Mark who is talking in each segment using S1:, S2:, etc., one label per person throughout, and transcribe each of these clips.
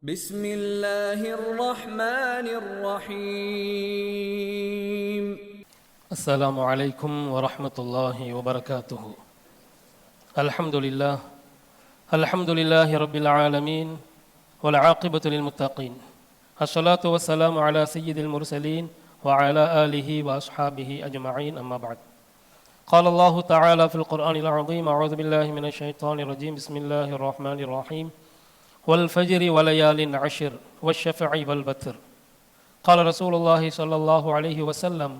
S1: بسم الله الرحمن الرحيم.
S2: السلام عليكم ورحمة الله وبركاته. الحمد لله الحمد لله رب العالمين والعاقبة للمتقين. الصلاة والسلام على سيد المرسلين وعلى آله وأصحابه أجمعين أما بعد. قال الله تعالى في القرآن العظيم أعوذ بالله من الشيطان الرجيم. بسم الله الرحمن الرحيم. والفجر وليال عشر والشفع والبتر قال رسول الله صلى الله عليه وسلم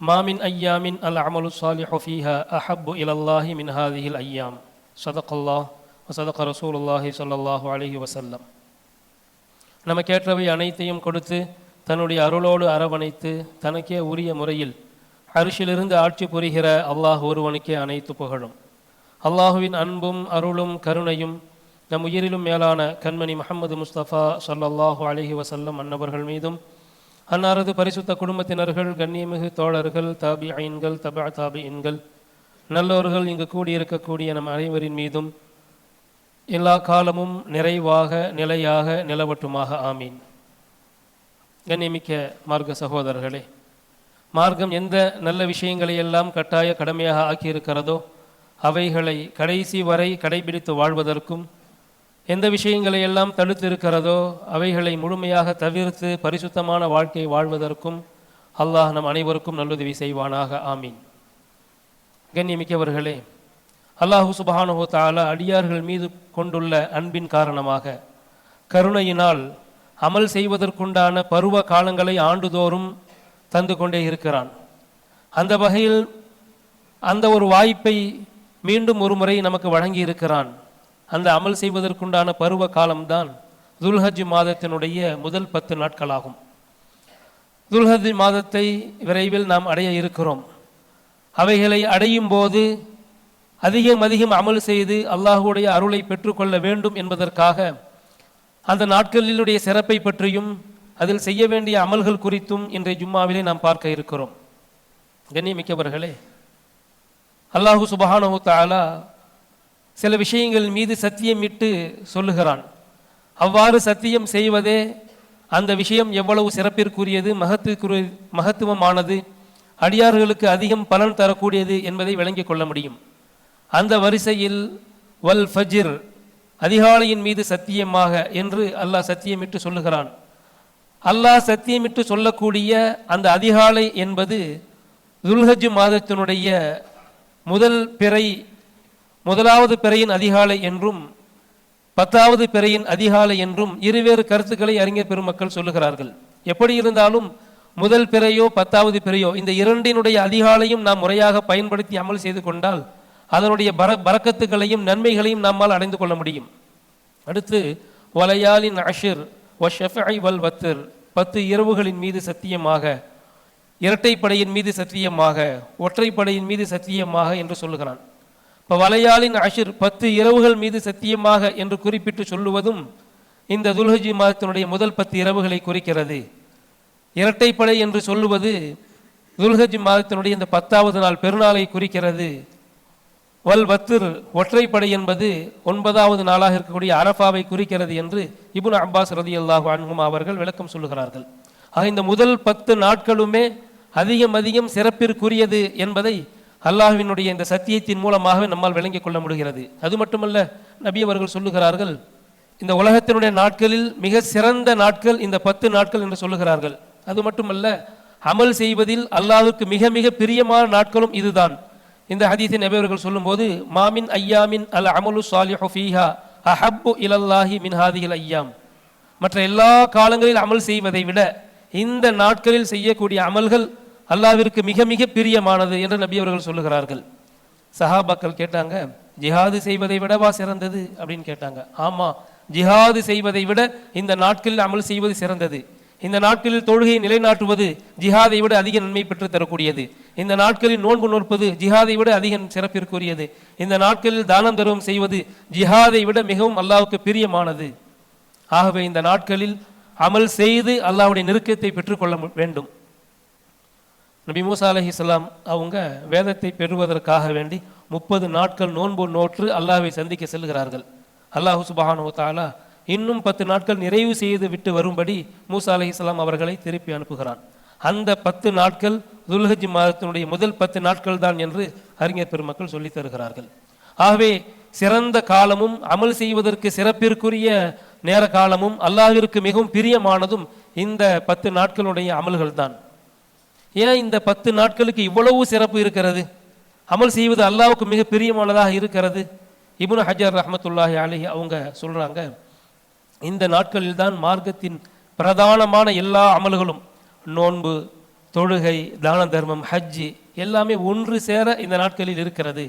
S2: ما من أيام العمل الصالح فيها أحب إلى الله من هذه الأيام صدق الله وصدق رسول الله صلى الله عليه وسلم நமக்கேற்றவை அனைத்தையும் கொடுத்து தன்னுடைய அருளோடு அரவணைத்து தனக்கே உரிய முறையில் அரிசிலிருந்து ஆட்சி புரிகிற அல்லாஹ் ஒருவனுக்கே அனைத்து புகழும் அல்லாஹுவின் அன்பும் அருளும் கருணையும் நம் உயிரிலும் மேலான கண்மணி முகமது முஸ்தபா சல்லாஹூ அலஹி வசல்லம் அன்னவர்கள் மீதும் அன்னாரது பரிசுத்த குடும்பத்தினர்கள் கண்ணியமிகு தோழர்கள் தாபி ஐன்கள் தபா தாபி இன்கள் நல்லவர்கள் இங்கு கூடியிருக்கக்கூடிய நம் அனைவரின் மீதும் எல்லா காலமும் நிறைவாக நிலையாக நிலவட்டுமாக. ஆமீன். கண்ணியமிக்க மார்க்க சகோதரர்களே மார்க்கம் எந்த நல்ல விஷயங்களை எல்லாம் கட்டாய கடமையாக ஆக்கியிருக்கிறதோ அவைகளை கடைசி வரை கடைபிடித்து வாழ்வதற்கும் எந்த விஷயங்களை எல்லாம் தடுத்து இருக்கிறதோ அவைகளை முழுமையாக தவிர்த்து பரிசுத்தமான வாழ்க்கை வாழ்வதற்கும் அல்லாஹ் நம் அனைவருக்கும் நல்லுதவி செய்வானாக. ஆமீன். கண்ணியமிக்கவர்களே அல்லாஹு சுபானுஹோ தாலா அடியார்கள் மீது கொண்டுள்ள அன்பின் காரணமாக கருணையினால் அமல் செய்வதற்குண்டான பருவ காலங்களை ஆண்டுதோறும் தந்து கொண்டே இருக்கிறான். அந்த வகையில் அந்த ஒரு வாய்ப்பை மீண்டும் ஒரு முறை நமக்கு வழங்கி இருக்கிறான் அந்த அமல் செய்வதற்குண்டான பருவ காலம்தான் துல்ஹஜ் மாதத்தினுடைய முதல் பத்து நாட்களாகும். துல்ஹஜ் மாதத்தை விரைவில் நாம் அடைய இருக்கிறோம். அவைகளை அடையும் போது அதிகம் அதிகம் அமல் செய்து அல்லாஹுடைய அருளை பெற்றுக்கொள்ள வேண்டும் என்பதற்காக அந்த நாட்களிலுடைய சிறப்பை பற்றியும் அதில் செய்ய வேண்டிய அமல்கள் குறித்தும் இன்றைய ஜும்மாவிலே நாம் பார்க்க இருக்கிறோம். கண்ணியமிக்கவர்களே அல்லாஹு சுபஹானு தாலா சில விஷயங்கள் மீது சத்தியமிட்டு சொல்லுகிறான். அவ்வாறு சத்தியம் செய்வதே அந்த விஷயம் எவ்வளவு சிறப்பிற்குரியது மகத்துக்குரிய மகத்துவமானது அடியார்களுக்கு அதிகம் பலன் தரக்கூடியது என்பதை விளங்கிக் கொள்ள முடியும். அந்த வரிசையில் வல் ஃபஜிர் அதிகாலையின் மீது சத்தியமாக என்று அல்லாஹ் சத்தியமிட்டு சொல்லுகிறான். அல்லாஹ் சத்தியமிட்டு சொல்லக்கூடிய அந்த அதிகாலை என்பது துல்ஹஜ் மாதத்தினுடைய முதல் பிறை முதலாவது பிறையின் அதிகாலை என்றும் பத்தாவது பிறையின் அதிகாலை என்றும் இருவேறு கருத்துக்களை அறிஞர் பெருமக்கள் சொல்லுகிறார்கள். எப்படி இருந்தாலும் முதல் பிறையோ பத்தாவது பிறையோ இந்த இரண்டினுடைய அதிகாலையும் நாம் முறையாக பயன்படுத்தி அமல் செய்து கொண்டால் அதனுடைய பர பறக்கத்துகளையும் நன்மைகளையும் நம்மால் அடைந்து கொள்ள முடியும். அடுத்து வலையாலின் அஷிர் ஒ வல் வத்திர் பத்து இரவுகளின் மீது சத்தியமாக இரட்டைப்படையின் மீது சத்தியமாக ஒற்றைப்படையின் மீது சத்தியமாக என்று சொல்லுகிறான். இப்போ வலையாளின் அஷிர் பத்து இரவுகள் மீது சத்தியமாக என்று குறிப்பிட்டு சொல்லுவதும் இந்த துல்ஹஜி மாதத்தினுடைய முதல் பத்து இரவுகளை குறிக்கிறது. இரட்டைப்படை என்று சொல்லுவது துல்ஹஜ் மாதத்தினுடைய இந்த பத்தாவது நாள் பெருநாளை குறிக்கிறது. வல் வத்திர் ஒற்றைப்படை என்பது ஒன்பதாவது நாளாக இருக்கக்கூடிய அரஃபாவை குறிக்கிறது என்று இபுன் அப்பாஸ் ரதி அல்லாஹு அன்ஹும் அவர்கள் விளக்கம் சொல்லுகிறார்கள். ஆக இந்த முதல் பத்து நாட்களுமே அதிகம் அதிகம் சிறப்பிற்குரியது என்பதை அல்லாஹுவினுடைய இந்த சத்தியத்தின் மூலமாகவே நம்மால் விளங்கிக் கொள்ள முடிகிறது. அது மட்டுமல்ல நபி அவர்கள் சொல்லுகிறார்கள் இந்த உலகத்தினுடைய நாட்களில் மிக சிறந்த நாட்கள் இந்த பத்து நாட்கள் என்று சொல்லுகிறார்கள். அது மட்டுமல்ல அமல் செய்வதில் அல்லாஹுக்கு மிக மிக பிரியமான நாட்களும் இதுதான். இந்த ஹதீஸை நபி அவர்கள் சொல்லும்போது மாமின் ஐயாமின் அல் அமலு சாலிஹு ஃபீஹா அஹப்பு இலல்லாஹி மின் ஹாதிஹில் ஐயாம். மற்ற எல்லா காலங்களில் அமல் செய்வதை விட இந்த நாட்களில் செய்யக்கூடிய அமல்கள் அல்லாவிற்கு மிக மிக பிரியமானது என்று நபி அவர்கள் சொல்லுகிறார்கள். சஹாபாக்கள் கேட்டாங்க ஜிஹாது செய்வதை விடவா சிறந்தது? அப்படின்னு கேட்டாங்க. ஆமா ஜிஹாது செய்வதை விட இந்த நாட்களில் அமல் செய்வது சிறந்தது. இந்த நாட்களில் தொழுகையை நிலைநாட்டுவது ஜிஹாதை விட அதிக நன்மை பெற்று தரக்கூடியது. இந்த நாட்களில் நோன்பு நோற்பது ஜிஹாதை விட அதிக சிறப்பிற்குரியது. இந்த நாட்களில் தானம் தருவம் செய்வது ஜிஹாதை விட மிகவும் அல்லாவுக்கு பிரியமானது. ஆகவே இந்த நாட்களில் அமல் செய்து அல்லாவுடைய நெருக்கத்தை பெற்றுக்கொள்ள வேண்டும். நபி மூசா அலைஹிஸ்ஸலாம் அவங்க வேதத்தை பெறுவதற்காக வேண்டி முப்பது நாட்கள் நோன்பு நோற்று அல்லாவை சந்திக்க செல்கிறார்கள். அல்லாஹு சுபஹானு தாலா இன்னும் பத்து நாட்கள் நிறைவு செய்து விட்டு வரும்படி மூசா அலைஹிஸ்ஸலாம் அவர்களை திருப்பி அனுப்புகிறான். அந்த பத்து நாட்கள் துல்ஹஜ் மாதத்தினுடைய முதல் பத்து நாட்கள் தான் என்று அறிஞர் பெருமக்கள் சொல்லித் தருகிறார்கள். ஆகவே சிறந்த காலமும் அமல் செய்வதற்கு சிறப்பிற்குரிய நேர காலமும் அல்லாஹிற்கு மிகவும் பிரியமானதும் இந்த பத்து நாட்களுடைய அமல்கள் தான் ஏன் இந்த பத்து நாட்களுக்கு இவ்வளவு சிறப்பு இருக்கிறது? அமல் செய்வது அல்லாவுக்கு மிக பிரியமானதாக இருக்கிறது. இபுன் ஹஜர் ரஹமத்துல்லாஹி அலி அவங்க சொல்கிறாங்க இந்த நாட்களில் தான் மார்க்கத்தின் பிரதானமான எல்லா அமல்களும் நோன்பு தொழுகை தான தர்மம் ஹஜ்ஜி எல்லாமே ஒன்று சேர இந்த நாட்களில் இருக்கிறது.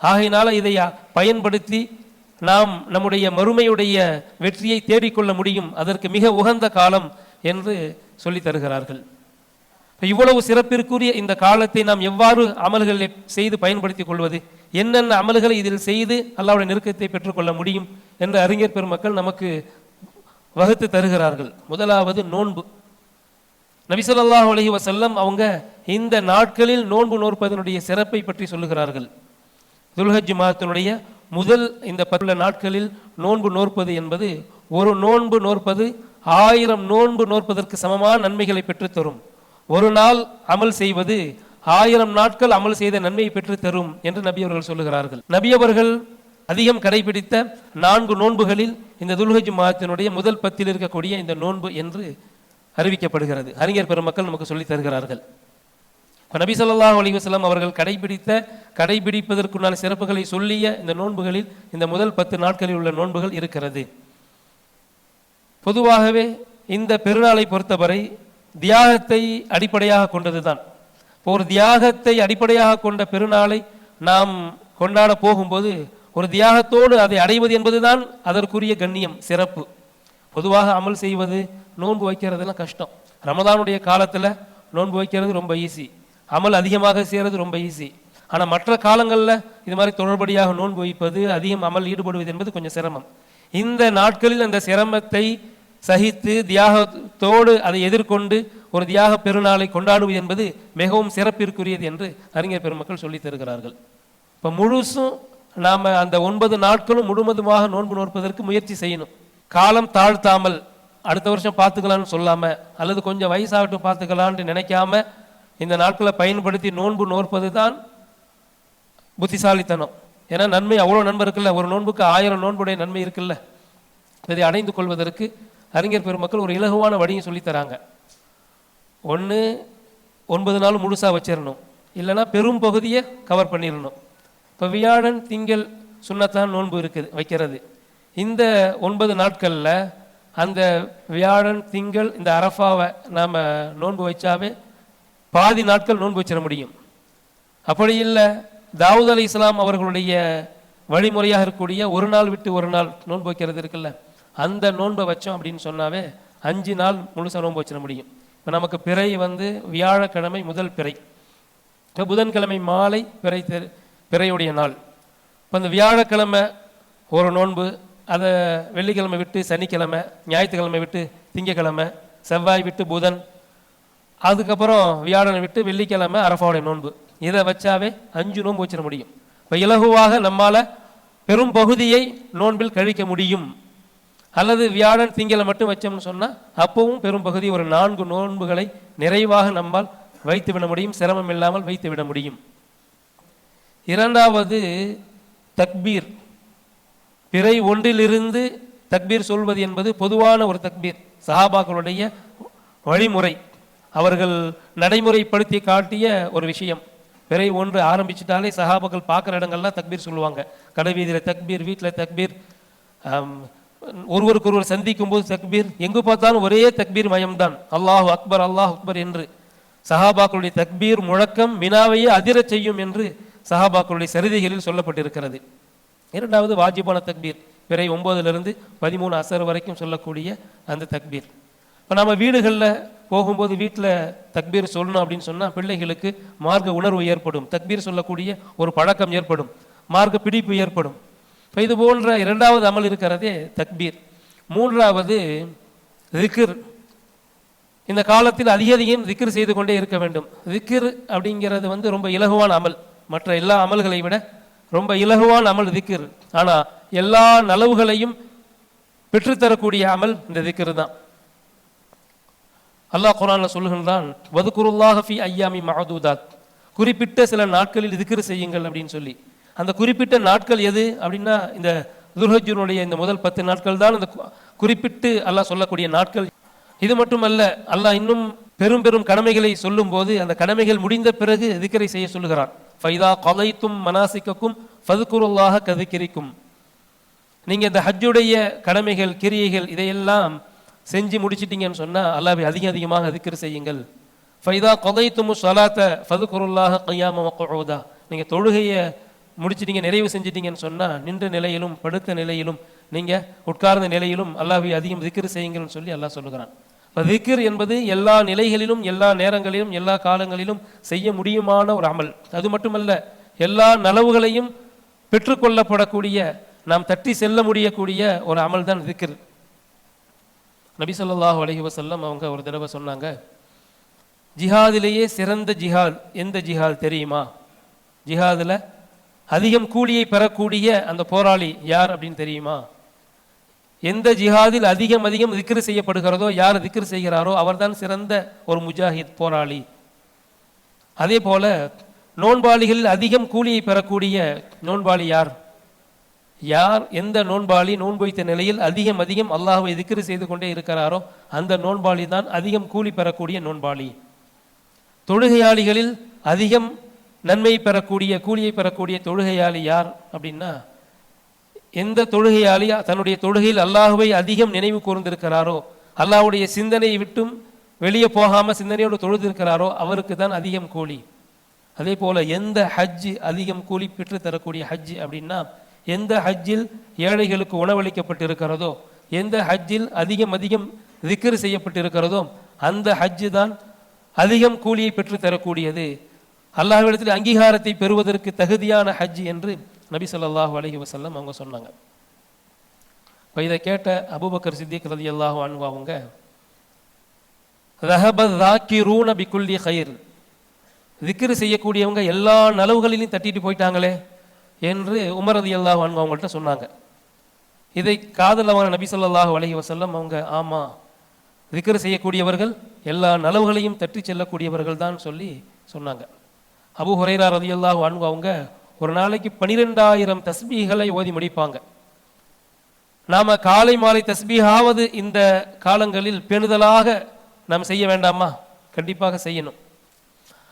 S2: ஆகையினால இதை பயன்படுத்தி நாம் நம்முடைய மறுமையுடைய வெற்றியை தேடிக்கொள்ள முடியும். அதற்கு மிக உகந்த காலம் என்று சொல்லித் தருகிறார்கள். இவ்வளவு சிறப்பிற்குரிய இந்த காலத்தை நாம் எவ்வாறு அமல்களை செய்து பயன்படுத்திக் கொள்வது? என்னென்ன அமல்களை இதில் செய்து அல்லாவுடைய நெருக்கத்தை பெற்றுக்கொள்ள முடியும் என்று அறிஞர் பெருமக்கள் நமக்கு வகுத்து தருகிறார்கள். முதலாவது நோன்பு. நபி அலஹி வசல்லம் அவங்க இந்த நாட்களில் நோன்பு நோற்பதனுடைய சிறப்பை பற்றி சொல்லுகிறார்கள். துல்ஹஜ் மாதத்தினுடைய முதல் இந்த பத்துல நாட்களில் நோன்பு நோற்பது என்பது ஒரு நோன்பு நோற்பது ஆயிரம் நோன்பு நோற்பதற்கு சமமான நன்மைகளை பெற்றுத்தரும். ஒரு நாள் அமல் செய்வது ஆயிரம் நாட்கள் அமல் செய்த நன்மையை பெற்று தரும் என்று நபி அவர்கள் சொல்லுகிறார்கள். நபி அவர்கள் அதிகம் கடைபிடித்த நான்கு நோன்புகளில் இந்த துல்ஹஜ் மாதத்தினுடைய முதல் பத்தில் இருக்கக்கூடிய இந்த நோன்பு என்று அறிவிக்கப்படுகிறது. அறிஞர் பெருமக்கள் நமக்கு சொல்லித் தருகிறார்கள். இப்போ நபி ஸல்லல்லாஹு அலைஹி வஸல்லம் அவர்கள் கடைபிடித்த கடைபிடிப்பதற்குண்டான சிறப்புகளை சொல்லிய இந்த நோன்புகளில் இந்த முதல் பத்து நாட்களில் உள்ள நோன்புகள் இருக்கிறது. பொதுவாகவே இந்த பெருநாளை பொறுத்தவரை தியாகத்தை அடிப்படையாக கொண்டதுதான். இப்போ ஒரு தியாகத்தை அடிப்படையாக கொண்ட பெருநாளை நாம் கொண்டாட போகும்போது ஒரு தியாகத்தோடு அதை அடைவது என்பதுதான் அதற்குரிய கண்ணியம் சிறப்பு. பொதுவாக அமல் செய்வது நோன்பு வைக்கிறதுலாம் கஷ்டம். ரமதானுடைய காலத்தில் நோன்பு வைக்கிறது ரொம்ப ஈஸி அமல் அதிகமாக செய்கிறது ரொம்ப ஈஸி ஆனால் மற்ற காலங்களில் இது மாதிரி தொடர்படியாக நோன்பு வைப்பது அதிகம் அமல் ஈடுபடுவது என்பது கொஞ்சம் சிரமம். இந்த நாட்களில் அந்த சிரமத்தை சகித்து தியாகத்தோடு அதை எதிர்கொண்டு ஒரு தியாக பெருநாளை கொண்டாடுவது என்பது மிகவும் சிறப்பிற்குரியது என்று அறிஞர் பெருமக்கள் சொல்லித் தருகிறார்கள். இப்போ முழுசும் நாம் அந்த ஒன்பது நாட்களும் முழுவதுமாக நோன்பு நோற்பதற்கு முயற்சி செய்யணும். காலம் தாழ்த்தாமல் அடுத்த வருஷம் பார்த்துக்கலாம்னு சொல்லாமல் அல்லது கொஞ்சம் வயசாகட்டும் பார்த்துக்கலான்னு நினைக்காம இந்த நாட்களை பயன்படுத்தி நோன்பு நோற்பது தான் புத்திசாலித்தனம். ஏன்னா நன்மை அவ்வளோ நன்மை இருக்குல்ல ஒரு நோன்புக்கு ஆயிரம் நோன்புடைய நன்மை இருக்குல்ல. இதை அடைந்து கொள்வதற்கு அறிஞர் பெருமக்கள் ஒரு இலகுவான வழியும் சொல்லித் தராங்க. ஒன்று ஒன்பது நாள் முழுசாக வச்சிடணும் இல்லைன்னா பெரும் பகுதியை கவர் பண்ணிடணும் இப்போ வியாழன் திங்கள் சுண்ணத்தான் நோன்பு இருக்குது வைக்கிறது. இந்த ஒன்பது நாட்களில் அந்த வியாழன் திங்கள் இந்த அரஃபாவை நாம் நோன்பு வைச்சாவே பாதி நாட்கள் நோன்பு வச்சிட முடியும். அப்படி இல்லை தாவூத் அலி இஸ்லாம் அவர்களுடைய வழிமுறையாக இருக்கக்கூடிய ஒரு நாள் விட்டு ஒரு நாள் நோன்பு வைக்கிறது இருக்குல்ல? அந்த நோன்பை வச்சோம் அப்படின்னு சொன்னாவே அஞ்சு நாள் முழுசாக நோன்பு வச்சிட முடியும். இப்போ நமக்கு பிறை வந்து வியாழக்கிழமை முதல் பிறை. இப்போ புதன்கிழமை மாலை பிறை தெரு பிறையுடைய நாள். இப்போ அந்த வியாழக்கிழமை ஒரு நோன்பு அதை வெள்ளிக்கிழமை விட்டு சனிக்கிழமை ஞாயிற்றுக்கிழமை விட்டு திங்கக்கிழமை செவ்வாய் விட்டு புதன் அதுக்கப்புறம் வியாழனை விட்டு வெள்ளிக்கிழமை அரஃபாவுடைய நோன்பு. இதை வச்சாவே அஞ்சு நோன்பு வச்சிட முடியும். இப்போ இலகுவாக நம்மால் பெரும் பகுதியை நோன்பில் கழிக்க முடியும். அல்லது வியாழன் திங்களை மட்டும் வச்சோம்னு சொன்னால் அப்பவும் பெரும் பகுதி ஒரு நான்கு நோன்புகளை நிறைவாக நம்மால் வைத்து விட முடியும் சிரமம் இல்லாமல் வைத்து விட முடியும். இரண்டாவது தக்பீர். பிறை ஒன்றிலிருந்து தக்பீர் சொல்வது என்பது பொதுவான ஒரு தக்பீர் சஹாபாக்களுடைய வழிமுறை. அவர்கள் நடைமுறைப்படுத்தி காட்டிய ஒரு விஷயம். பிறை ஒன்று ஆரம்பிச்சிட்டாலே சஹாபாக்கள் பார்க்குற இடங்கள்லாம் தக்பீர் சொல்லுவாங்க. கடை வீதியில் தக்பீர் வீட்டில் தக்பீர் ஒருவருக்கு ஒருவர் சந்திக்கும் போது தக்பீர் எங்கு பார்த்தாலும் ஒரே தக்பீர் மயம்தான். அல்லாஹ் அக்பர் அல்லாஹ் அக்பர் என்று. சஹாபாக்களுடைய தக்பீர் முழக்கம் மினாவையே அதிரச் செய்யும் என்று சஹாபாக்களுடைய சரிதைகளில் சொல்லப்பட்டிருக்கிறது. இரண்டாவது வாஜிபான தக்பீர் பிறை ஒன்பதுலேருந்து பதிமூணு அசர் வரைக்கும் சொல்லக்கூடிய அந்த தக்பீர். இப்போ நம்ம வீடுகளில் போகும்போது வீட்டில் தக்பீர் சொல்லணும் அப்படின்னு சொன்னால் பிள்ளைகளுக்கு மார்க்க உணர்வு ஏற்படும். தக்பீர் சொல்லக்கூடிய ஒரு பழக்கம் ஏற்படும். மார்க்க பிடிப்பு ஏற்படும். இப்போ இது போன்ற இரண்டாவது அமல் இருக்கிறதே தக்பீர். மூன்றாவது ரிக்கிர் இந்த காலத்தில் அதிக அதிகம் திக்ர் செய்து கொண்டே இருக்க வேண்டும். திக்ர் அப்படிங்கிறது வந்து ரொம்ப இலகுவான அமல். மற்ற எல்லா அமல்களை விட ரொம்ப இலகுவான அமல் திக்ர். ஆனால் எல்லா நலவுகளையும் பெற்றுத்தரக்கூடிய அமல் இந்த திக்ரு தான். அல்லாஹ் குரானில் சொல்லுகின்றான் வதுகுருல்லாஹ ஐயாமி மகதூதாத் குறிப்பிட்ட சில நாட்களில் திக்ரு செய்யுங்கள் அப்படின்னு சொல்லி. அந்த குறிப்பிட்ட நாட்கள் எது அப்படின்னா இந்த துர்ஹஜுனுடைய இந்த முதல் பத்து நாட்கள் தான் அந்த குறிப்பிட்டு அல்லாஹ் சொல்லக்கூடிய நாட்கள். இது மட்டுமல்ல அல்லாஹ் இன்னும் பெரும் பெரும் கடமைகளை சொல்லும்போது அந்த கடமைகள் முடிந்த பிறகு திக்ரை செய்ய சொல்லுகிறான். ஃபைதா கொலைத்தும் மனாசிக்கக்கும் ஃபதுக்குருல்லாக கதிக்கிரிக்கும். நீங்கள் இந்த ஹஜ்ஜுடைய கடமைகள் கிரியைகள் இதையெல்லாம் செஞ்சு முடிச்சிட்டிங்கன்னு சொன்னால் அல்லாவை அதிக அதிகமாக திக்ர் செய்யுங்கள். ஃபைதா கொதைத்தும் சொலாத்த ஃபதுக்குருல்லாக கையாம நீங்கள் தொழுகையை முடிச்சிட்டீங்க நிறைவு செஞ்சிட்டீங்கன்னு சொன்னால் நின்ற நிலையிலும் படுத்த நிலையிலும் நீங்கள் உட்கார்ந்த நிலையிலும் அல்லாஹ்வை அதிகம் திக்ர் செய்யுங்கள்னு சொல்லி அல்லாஹ் சொல்லுகிறான். இப்போ திக்கர் என்பது எல்லா நிலைகளிலும் எல்லா நேரங்களிலும் எல்லா காலங்களிலும் செய்ய முடியுமான ஒரு அமல். அது மட்டுமல்ல எல்லா நலவுகளையும் பெற்றுக்கொள்ளப்படக்கூடிய நாம் தட்டி செல்ல முடியக்கூடிய ஒரு அமல் தான் திக்ர். நபி சொல்லாஹு அலஹி வசல்லம் அவங்க ஒரு தடவை சொன்னாங்க ஜிஹாதிலேயே சிறந்த ஜிஹால் எந்த ஜிஹால் தெரியுமா? ஜிஹாதில் அதிகம் கூலியை பெறக்கூடிய அந்த போராளி யார் அப்படின்னு தெரியுமா? எந்த ஜிஹாதில் அதிகம் அதிகம் திக்ரு செய்யப்படுகிறதோ யார் திக்ரு செய்கிறாரோ அவர்தான் சிறந்த ஒரு முஜாஹித் போராளி. அதே போல நோன்பாளிகளில் அதிகம் கூலியை பெறக்கூடிய நோன்பாளி யார்? யார் எந்த நோன்பாளி நோன்பு வைத்த நிலையில் அதிகம் அதிகம் அல்லாஹுவை திக்ரு செய்து கொண்டே இருக்கிறாரோ அந்த நோன்பாளி தான் அதிகம் கூலி பெறக்கூடிய நோன்பாளி. தொழுகையாளிகளில் அதிகம் நன்மை பெறக்கூடிய கூலியை பெறக்கூடிய தொழுகையாளி யார் அப்படின்னா எந்த தொழுகையாளி தன்னுடைய தொழுகையில் அல்லாஹுவை அதிகம் நினைவு கூர்ந்திருக்கிறாரோ அல்லாஹுடைய சிந்தனையை விட்டும் வெளியே போகாமல் சிந்தனையோடு தொழுதிருக்கிறாரோ அவருக்கு தான் அதிகம் கூலி. அதே போல எந்த ஹஜ் அதிகம் கூலி பெற்று தரக்கூடிய ஹஜ் அப்படின்னா எந்த ஹஜ்ஜில் ஏழைகளுக்கு உணவளிக்கப்பட்டிருக்கிறதோ எந்த ஹஜ்ஜில் அதிகம் அதிகம் திக்ரு செய்யப்பட்டிருக்கிறதோ அந்த ஹஜ்ஜு தான் அதிகம் கூலியை பெற்று தரக்கூடியது. அல்லாஹ்விடத்தில் அங்கீகாரத்தை பெறுவதற்கு தகுதியான ஹஜ் என்று நபி சொல்லாஹு அலஹி வசல்லம் அவங்க சொன்னாங்க. இப்போ இதை கேட்ட அபுபக்கர் சித்திக் ரலியல்லாஹு அன்பு அவங்க ரஹப ராக்கிரூன பிக்குல்லி ஹைர் திக்ரு செய்யக்கூடியவங்க எல்லா நலவுகளிலும் தட்டிட்டு போயிட்டாங்களே என்று உமரதி அல்லாஹ் அன்பு அவங்கள்ட்ட சொன்னாங்க. இதை காதலவான நபி சொல்லாஹு அலஹி வசல்லம் அவங்க ஆமா திக்ரு செய்யக்கூடியவர்கள் எல்லா நலவுகளையும் தட்டி செல்லக்கூடியவர்கள் தான் சொல்லி சொன்னாங்க. அபு ஹுரைரா ரதியல்லா வாழ்வு அவங்க ஒரு நாளைக்கு பனிரெண்டாயிரம் தஸ்பீகளை ஓதி முடிப்பாங்க. நாம் காலை மாலை தஸ்பீகாவது இந்த காலங்களில் பெணுதலாக நாம் செய்ய வேண்டாமா? கண்டிப்பாக செய்யணும்.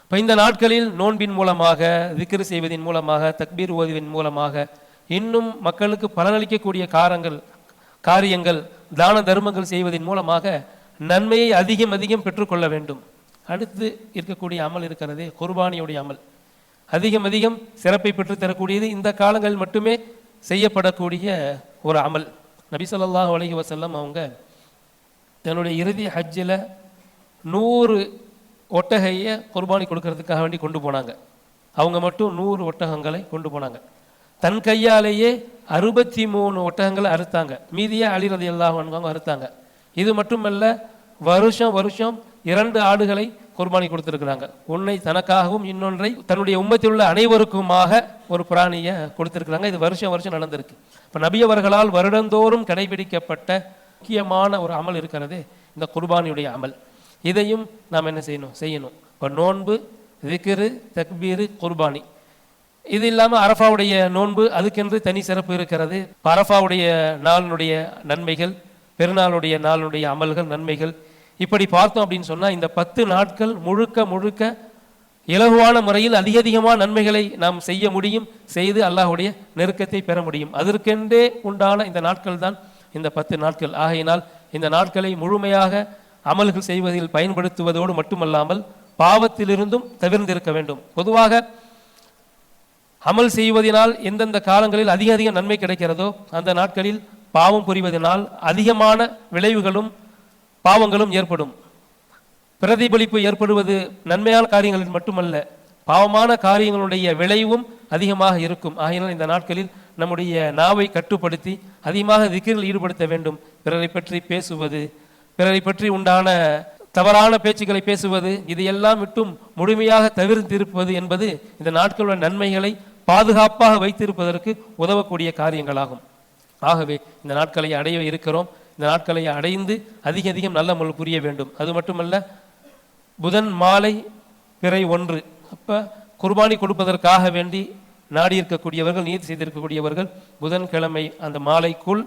S2: இப்போ இந்த நாட்களில் நோன்பின் மூலமாக விக்கிரி செய்வதன் மூலமாக தக்பீர் ஓதுவின் மூலமாக இன்னும் மக்களுக்கு பலனளிக்கக்கூடிய காரங்கள் காரியங்கள் தான தர்மங்கள் செய்வதன் மூலமாக நன்மையை அதிகம் அதிகம் பெற்றுக்கொள்ள வேண்டும். அடுத்து இருக்கக்கூடிய அமல் இருக்கிறது குர்பானியுடைய அமல். அதிகம் அதிகம் சிறப்பை பெற்றுத்தரக்கூடியது இந்த காலங்களில் மட்டுமே செய்யப்படக்கூடிய ஒரு அமல். நபி ஸல்லல்லாஹு அலைஹி வஸல்லம் அவங்க தன்னுடைய இறுதி ஹஜ்ஜில் நூறு ஒட்டகையை குர்பானி கொடுக்கறதுக்காக வேண்டி கொண்டு போனாங்க. அவங்க மட்டும் நூறு ஒட்டகங்களை கொண்டு போனாங்க. தன் கையாலேயே அறுபத்தி மூணு ஒட்டகங்களை அறுத்தாங்க. மீதியாக அழிறது எல்லாம் அவங்க அறுத்தாங்க. இது மட்டுமல்ல வருஷம் வருஷம் இரண்டு ஆடுகளை குர்பானி கொடுத்திருக்கிறாங்க. ஒன்றை தனக்காகவும் இன்னொன்றை தன்னுடைய உம்மத்தில் உள்ள அனைவருக்குமாக ஒரு பிராணியை கொடுத்திருக்கிறாங்க. இது வருஷம் வருஷம் நடந்திருக்கு. இப்போ நபியவர்களால் வருடந்தோறும் கடைபிடிக்கப்பட்ட முக்கியமான ஒரு அமல் இருக்கிறது இந்த குர்பானியுடைய அமல். இதையும் நாம் என்ன செய்யணும்? செய்யணும். இப்போ நோன்பு விக்கிரு தக்பீரு குர்பானி. இது இல்லாமல் அரஃபாவுடைய நோன்பு அதுக்கென்று தனி சிறப்பு இருக்கிறது. அரஃபாவுடைய நாளினுடைய நன்மைகள் பெருநாளுடைய நாளினுடைய அமல்கள் நன்மைகள் இப்படி பார்த்தோம் அப்படின்னு சொன்னால் இந்த பத்து நாட்கள் முழுக்க முழுக்க இலகுவான முறையில் அதிக அதிகமான நன்மைகளை நாம் செய்ய முடியும் செய்து அல்லாஹுடைய நெருக்கத்தை பெற முடியும். அதற்கென்றே உண்டான இந்த நாட்கள் தான் இந்த பத்து நாட்கள். ஆகையினால் இந்த நாட்களை முழுமையாக அமல்கள் செய்வதில் பயன்படுத்துவதோடு மட்டுமல்லாமல் பாவத்திலிருந்தும் தவிர்ந்திருக்க வேண்டும். பொதுவாக அமல் செய்வதனால் எந்தெந்த காலங்களில் அதிக அதிக நன்மை கிடைக்கிறதோ அந்த நாட்களில் பாவம் புரிவதனால் அதிகமான விளைவுகளும் பாவங்களும் ஏற்படும். பிரதிபலிப்பு ஏற்படுவது நன்மையான காரியங்களில் மட்டுமல்ல பாவமான காரியங்களுடைய விளைவும் அதிகமாக இருக்கும். ஆகையினால் இந்த நாட்களில் நம்முடைய நாவை கட்டுப்படுத்தி அதிகமாக திக்கிரில் ஈடுபடுத்த வேண்டும். பிறரை பற்றி பேசுவது பிறரை பற்றி உண்டான தவறான பேச்சுக்களை பேசுவது இதையெல்லாம் விட்டும் முழுமையாக தவிர்த்திருப்பது என்பது இந்த நாட்களுடைய நன்மைகளை பாதுகாப்பாக வைத்திருப்பதற்கு உதவக்கூடிய காரியங்களாகும். ஆகவே இந்த நாட்களை அடைய இருக்கிறோம். இந்த நாட்களை அடைந்து அதிக அதிகம் நல்ல முள் புரிய வேண்டும். அது மட்டுமல்ல புதன் மாலை பிறை ஒன்று. அப்போ குர்பானி கொடுப்பதற்காக வேண்டி நாடி இருக்கக்கூடியவர்கள் நீதி செய்திருக்கக்கூடியவர்கள் புதன்கிழமை அந்த மாலைக்குள்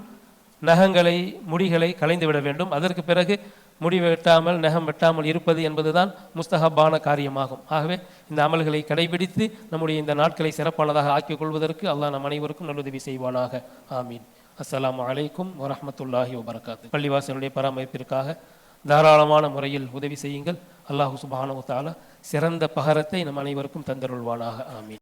S2: நகங்களை முடிகளை களைந்து விட வேண்டும். அதற்கு பிறகு முடி வெட்டாமல் நகம் வெட்டாமல் இருப்பது என்பதுதான் முஸ்தஹப்பான காரியமாகும். ஆகவே இந்த அமல்களை கடைபிடித்து நம்முடைய இந்த நாட்களை சிறப்பானதாக ஆக்கிக் கொள்வதற்கு அல்லாஹ் நம் அனைவருக்கும் நல்லுதவி செய்வானாக. ஆமீன். அஸ்லாம் அலைக்கும் வரமத்துல்லாஹி வபரகாத்து. பள்ளிவாசலுடைய பராமரிப்பிற்காக தாராளமான முறையில் உதவி செய்யுங்கள். அல்லாஹு சுபானு தாலா சிறந்த பகரத்தை நம் அனைவருக்கும் தந்தருள்வானாக. ஆமீன்.